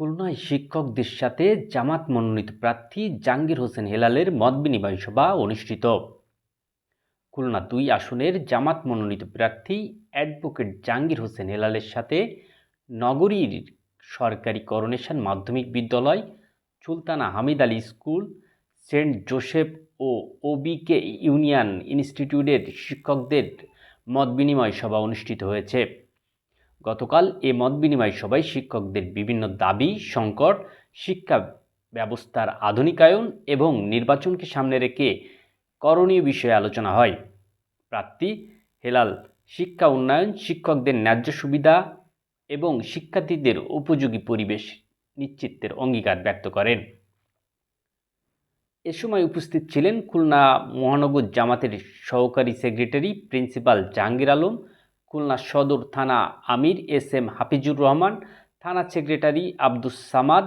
খুলনায় শিক্ষকদের সাথে জামাত মনোনীত প্রার্থী জাহাঙ্গীর হোসেন হেলালের মতবিনিময় সভা অনুষ্ঠিত। খুলনা দুই আসনের জামাত মনোনীত প্রার্থী অ্যাডভোকেট জাহাঙ্গীর হোসেন হেলালের সাথে নগরীর সরকারি করোনেশন মাধ্যমিক বিদ্যালয়, Sultana Hamid Ali school, Saint Joseph ও ওবিকে ইউনিয়ন ইনস্টিটিউটের শিক্ষকদের মতবিনিময় সভা অনুষ্ঠিত হয়েছে। গতকাল এ মতবিনিময় সভায় শিক্ষকদের বিভিন্ন দাবি, সংকট, শিক্ষা ব্যবস্থার আধুনিকায়ন এবং নির্বাচনকে সামনে রেখে করণীয় বিষয়ে আলোচনা হয়। প্রার্থী হেলাল, শিক্ষা উন্নয়ন, শিক্ষকদের ন্যায্য সুবিধা এবং শিক্ষার্থীদের উপযোগী পরিবেশ নিশ্চিতের অঙ্গীকার ব্যক্ত করেন। এ সময় উপস্থিত ছিলেন খুলনা মহানগর জামাতের সহকারী সেক্রেটারি, প্রিন্সিপাল জাহাঙ্গীর আলম খুলনা সদর থানা আমির এস এম হাফিজুর রহমান থানা সেক্রেটারি আব্দুস সামাদ।